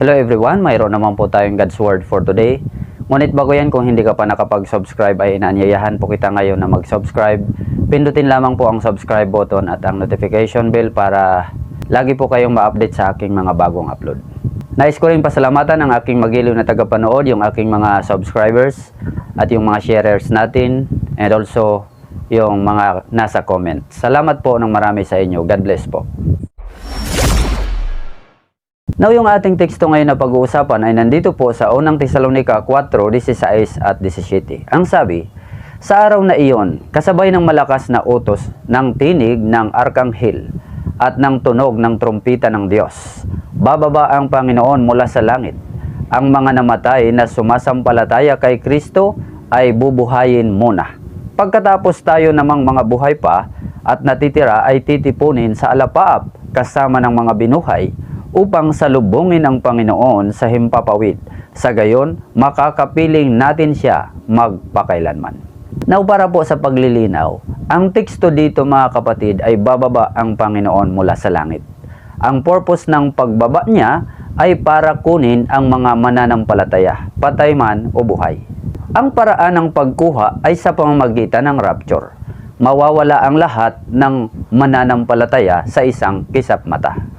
Hello everyone, mayroon naman po tayong God's Word for today. Ngunit bago yan, kung hindi ka pa nakapag-subscribe ay inaanyayahan po kita ngayon na mag-subscribe. Pindutin lamang po ang subscribe button at ang notification bell para lagi po kayong ma-update sa aking mga bagong upload. Nais ko rin pasalamatan ang aking magiliw na tagapanood, yung aking mga subscribers at yung mga sharers natin and also yung mga nasa comment. Salamat po ng marami sa inyo. God bless po. Now, yung ating teksto ngayon na pag-uusapan ay nandito po sa unang Tesalonica 4:16 at 17. Ang sabi, Sa araw na iyon, kasabay ng malakas na utos ng tinig ng arkanghel at ng tunog ng trumpita ng Diyos, bababa ang Panginoon mula sa langit. Ang mga namatay na sumasampalataya kay Kristo ay bubuhayin muna. Pagkatapos tayo namang mga buhay pa at natitira ay titipunin sa alapaap kasama ng mga binuhay upang salubungin ang Panginoon sa himpapawid. Sa gayon, makakapiling natin siya magpakailanman. Now para po sa paglilinaw, ang teksto dito mga kapatid ay bababa ang Panginoon mula sa langit. Ang purpose ng pagbaba niya ay para kunin ang mga mananampalataya, patay man o buhay. Ang paraan ng pagkuha ay sa pamamagitan ng rapture. Mawawala ang lahat ng mananampalataya sa isang kisap mata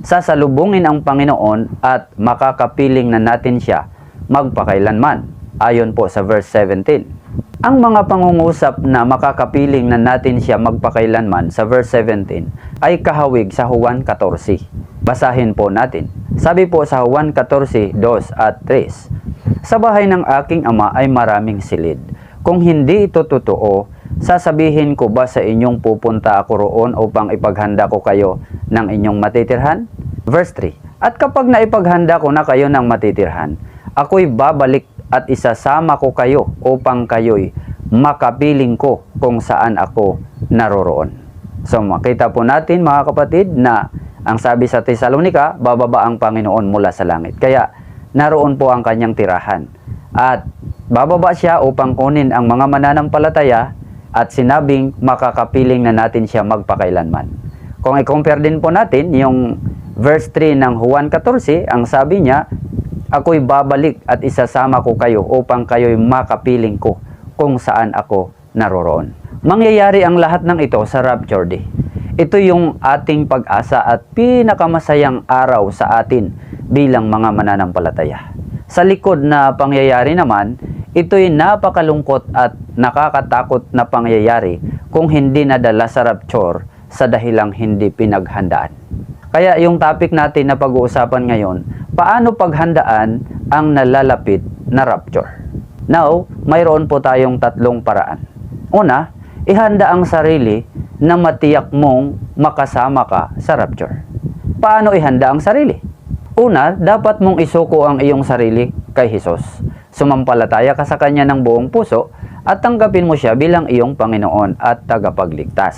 sasalubungin ang Panginoon at makakapiling na natin siya magpakailanman. Ayon po sa verse 17. Ang mga pangungusap na makakapiling na natin siya magpakailanman sa verse 17 ay kahawig sa Juan 14. Basahin po natin. Sabi po sa Juan 14, 2 at 3. Sa bahay ng aking ama ay maraming silid. Kung hindi ito totoo, sasabihin ko ba sa inyong pupunta ako roon upang ipaghanda ko kayo ng inyong matitirhan? Verse 3. At kapag naipaghanda ko na kayo ng matitirhan, ako'y babalik at isasama ko kayo upang kayo'y makapiling ko kung saan ako naroroon. So makita po natin mga kapatid na ang sabi sa Tesalonika, bababa ang Panginoon mula sa langit. Kaya naroon po ang kanyang tirahan. At bababa siya upang kunin ang mga mananampalataya at sinabing makakapiling na natin siya magpakailanman. Kung i-compare din po natin yung verse 3 ng Juan 14, ang sabi niya, ako'y babalik at isasama ko kayo upang kayo'y makapiling ko kung saan ako naroroon. Mangyayari ang lahat ng ito sa Rapture Day. Ito yung ating pag-asa at pinakamasayang araw sa atin bilang mga mananampalataya. Sa likod na pangyayari naman, ito'y napakalungkot at nakakatakot na pangyayari kung hindi nadala sa rapture sa dahilang hindi pinaghandaan. Kaya yung topic natin na pag-uusapan ngayon, paano paghandaan ang nalalapit na rapture? Now, mayroon po tayong tatlong paraan. Una, ihanda ang sarili na matiyak mong makasama ka sa rapture. Paano ihanda ang sarili? Una, dapat mong isuko ang iyong sarili kay Jesus. Sumampalataya ka sa Kanya ng buong puso at tanggapin mo siya bilang iyong Panginoon at tagapagligtas.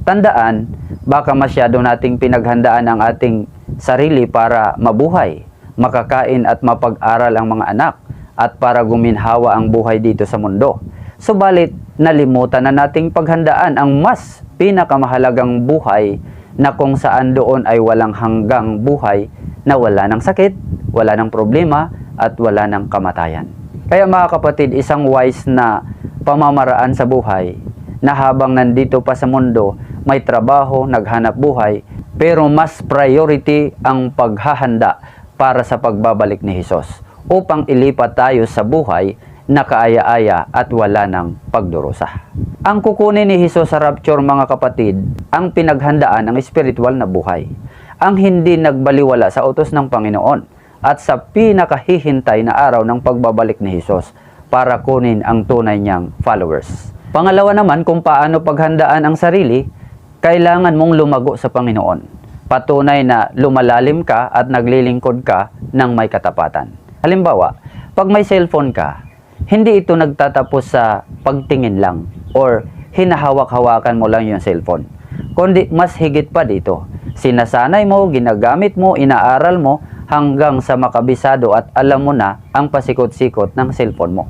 Tandaan, baka masyado nating pinaghandaan ang ating sarili para mabuhay, makakain at mapag-aral ang mga anak at para guminhawa ang buhay dito sa mundo. Subalit, nalimutan na nating paghandaan ang mas pinakamahalagang buhay na kung saan doon ay walang hanggang buhay na wala ng sakit, wala ng problema, at wala ng kamatayan. Kaya mga kapatid, isang wise na pamamaraan sa buhay na habang nandito pa sa mundo, may trabaho, naghanap buhay, pero mas priority ang paghahanda para sa pagbabalik ni Hesus upang ilipat tayo sa buhay na kaaya-aya at wala ng pagdurusa. Ang kukunin ni Hesus sa rapture mga kapatid, ang pinaghandaan ng spiritual na buhay, ang hindi nagbaliwala sa utos ng Panginoon at sa pinakahihintay na araw ng pagbabalik ni Hesus para kunin ang tunay niyang followers. Pangalawa naman kung paano paghandaan ang sarili, kailangan mong lumago sa Panginoon. Patunay na lumalalim ka at naglilingkod ka ng may katapatan. Halimbawa, pag may cellphone ka, hindi ito nagtatapos sa pagtingin lang or hinahawak-hawakan mo lang yung cellphone. Kundi mas higit pa dito. Sinasanay mo, ginagamit mo, inaaral mo hanggang sa makabisado at alam mo na ang pasikot-sikot ng cellphone mo.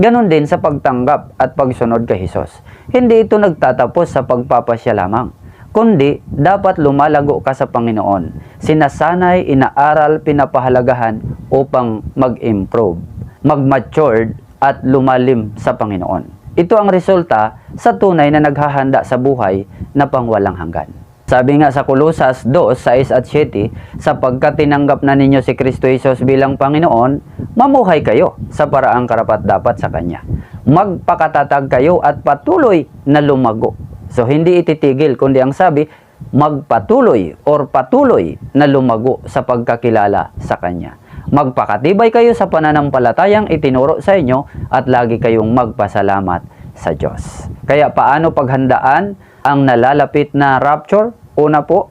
Ganon din sa pagtanggap at pagsunod kay Hesus. Hindi ito nagtatapos sa pagpapasya lamang, kundi dapat lumalago ka sa Panginoon. Sinasanay, inaaral, pinapahalagahan upang mag-improve, mag-matured at lumalim sa Panginoon. Ito ang resulta sa tunay na naghahanda sa buhay na pangwalang hanggan. Sabi nga sa Kolosas 2, 6 at 7, sapagkat tinanggap na ninyo si Kristo Jesus bilang Panginoon, mamuhay kayo sa paraang karapat dapat sa Kanya. Magpakatatag kayo at patuloy na lumago. So hindi ititigil, kundi ang sabi, magpatuloy or patuloy na lumago sa pagkakilala sa Kanya. Magpakatibay kayo sa pananampalatayang itinuro sa inyo at lagi kayong magpasalamat sa Diyos. Kaya paano paghandaan ang nalalapit na rapture? Una po,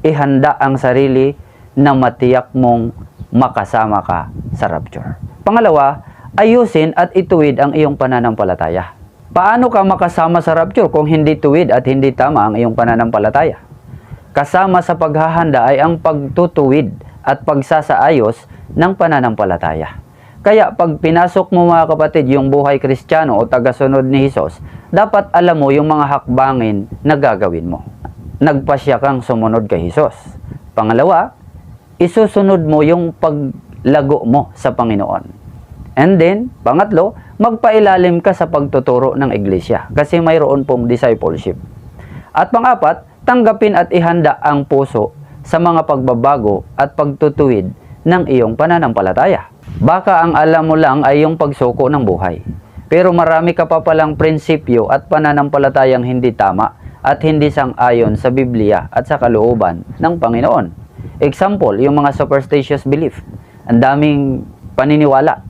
ihanda ang sarili na matiyak mong makasama ka sa rapture. Pangalawa, ayusin at ituwid ang iyong pananampalataya. Paano ka makasama sa rapture kung hindi tuwid at hindi tama ang iyong pananampalataya? Kasama sa paghahanda ay ang pagtutuwid at pagsasaayos ng pananampalataya. Kaya pag pinasok mo mga kapatid yung buhay kristyano o tagasunod ni Jesus, dapat alam mo yung mga hakbangin na gagawin mo. Nagpasya kang sumunod kay Jesus. Pangalawa, isusunod mo yung paglago mo sa Panginoon. And then, pangatlo, magpailalim ka sa pagtuturo ng iglesia kasi mayroon pong discipleship. At pangapat, tanggapin at ihanda ang puso sa mga pagbabago at pagtutuwid ng iyong pananampalataya. Baka ang alam mo lang ay yung pagsuko ng buhay. Pero marami ka pa palang prinsipyo at pananampalatayang hindi tama at hindi sang-ayon sa Biblia at sa kalooban ng Panginoon. Example, yung mga superstitious belief. Ang daming paniniwala.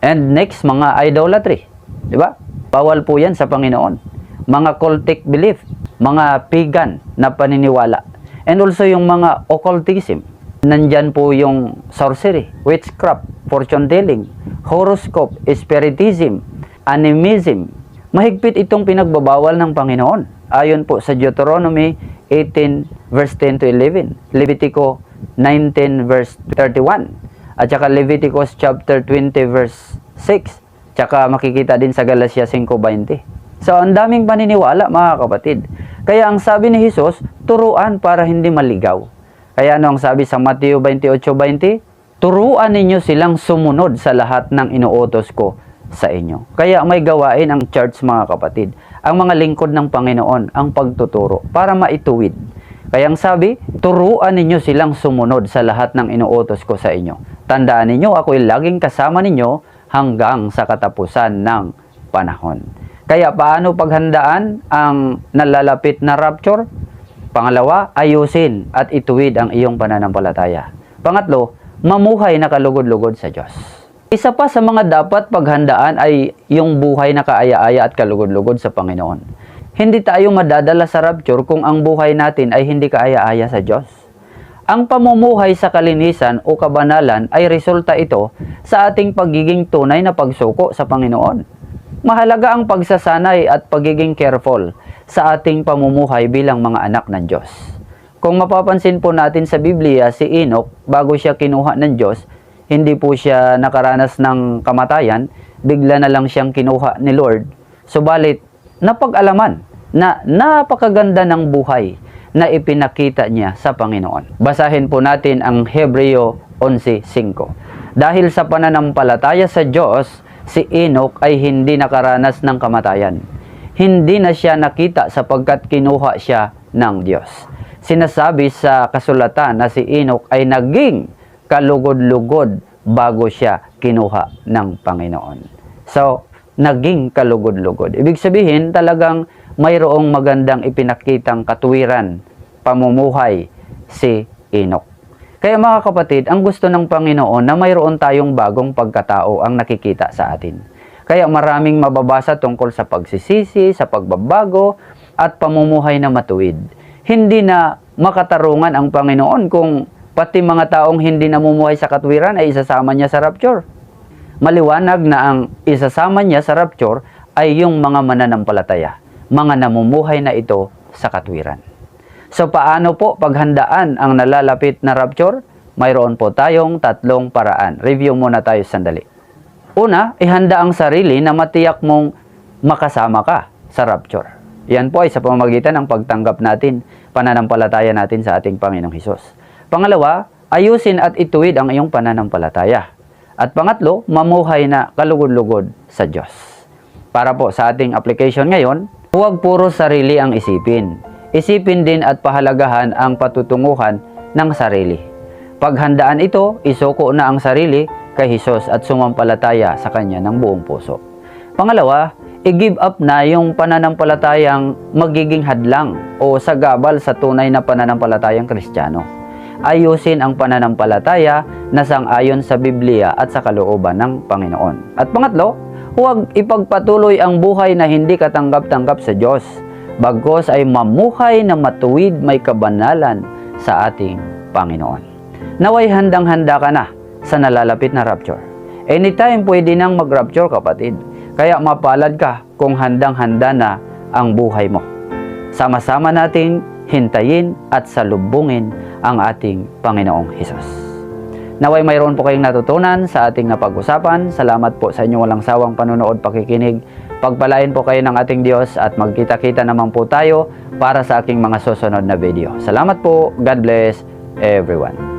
And next, mga idolatry. Di ba? Bawal po yan sa Panginoon. Mga cultic belief, mga pagan na paniniwala. And also yung mga occultism. Nandyan po yung sorcery, witchcraft, fortune telling, horoscope, spiritism, animism. Mahigpit itong pinagbabawal ng Panginoon. Ayon po sa Deuteronomy 18 verse 10 to 11, Levitico 19 verse 31, at saka Leviticus chapter 20 verse 6, tsaka makikita din sa Galatia 5.20. So, ang daming paniniwala mga kapatid. Kaya ang sabi ni Jesus, turuan para hindi maligaw. Kaya ano ang sabi sa Mateo 28.20? Turuan ninyo silang sumunod sa lahat ng inuutos ko sa inyo. Kaya may gawain ang church mga kapatid. Ang mga lingkod ng Panginoon ang pagtuturo para maituwid. Kaya ang sabi, turuan ninyo silang sumunod sa lahat ng inuutos ko sa inyo. Tandaan ninyo, ako'y laging kasama ninyo hanggang sa katapusan ng panahon. Kaya paano paghandaan ang nalalapit na rapture? Pangalawa, ayusin at ituwid ang iyong pananampalataya. Pangatlo, mamuhay na kalugod-lugod sa Diyos. Isa pa sa mga dapat paghandaan ay yung buhay na kaaya-aya at kalugod-lugod sa Panginoon. Hindi tayo madadala sa rapture kung ang buhay natin ay hindi kaaya-aya sa Diyos. Ang pamumuhay sa kalinisan o kabanalan ay resulta ito sa ating pagiging tunay na pagsuko sa Panginoon. Mahalaga ang pagsasanay at pagiging careful sa ating pamumuhay bilang mga anak ng Diyos. Kung mapapansin po natin sa Biblia, si Enoch, bago siya kinuha ng Diyos, hindi po siya nakaranas ng kamatayan, bigla na lang siyang kinuha ni Lord. Subalit, napag-alaman na napakaganda ng buhay na ipinakita niya sa Panginoon. Basahin po natin ang Hebreo 11.5. Dahil sa pananampalataya sa Diyos, si Enoch ay hindi nakaranas ng kamatayan. Hindi na siya nakita sapagkat kinuha siya ng Diyos. Sinasabi sa kasulatan na si Enoch ay naging kalugod-lugod bago siya kinuha ng Panginoon. So, naging kalugod-lugod. Ibig sabihin, talagang mayroong magandang ipinakitang katuwiran, pamumuhay si Enoch. Kaya mga kapatid, ang gusto ng Panginoon na mayroon tayong bagong pagkatao ang nakikita sa atin. Kaya maraming mababasa tungkol sa pagsisisi, sa pagbabago, at pamumuhay na matuwid. Hindi na makatarungan ang Panginoon kung pati mga taong hindi namumuhay sa katwiran ay isasama niya sa rapture. Maliwanag na ang isasama niya sa rapture ay yung mga mananampalataya, mga namumuhay na ito sa katwiran. So paano po paghandaan ang nalalapit na rapture? Mayroon po tayong tatlong paraan. Review muna tayo sandali. Una, ihanda ang sarili na matiyak mong makasama ka sa rapture. Yan po ay sa pamamagitan ng pagtanggap natin, pananampalataya natin sa ating Panginoong Hesus. Pangalawa, ayusin at ituwid ang iyong pananampalataya. At pangatlo, mamuhay na kalugod-lugod sa Diyos. Para po sa ating application ngayon, huwag puro sarili ang isipin. Isipin din at pahalagahan ang patutunguhan ng sarili. Paghandaan ito, isuko na ang sarili kay Hesus at sumampalataya sa Kanya ng buong puso. Pangalawa, i-give up na yung pananampalatayang magiging hadlang o sagabal sa tunay na pananampalatayang kristyano. Ayusin ang pananampalataya na sang-ayon sa Biblia at sa kalooban ng Panginoon. At pangatlo, huwag ipagpatuloy ang buhay na hindi katanggap-tanggap sa Diyos. Bagkos ay mamuhay na matuwid may kabanalan sa ating Panginoon. Naway handang-handa ka na sa nalalapit na rapture. Anytime pwede nang mag-rapture kapatid. Kaya mapalad ka kung handang-handa na ang buhay mo. Sama-sama nating hintayin at salubungin ang ating Panginoong Hesus. Naway mayroon po kayong natutunan sa ating napag-usapan. Salamat po sa inyong walang sawang panonood pakikinig. Pagpalain po kayo ng ating Diyos at magkita-kita naman po tayo para sa aking mga susunod na video. Salamat po. God bless everyone.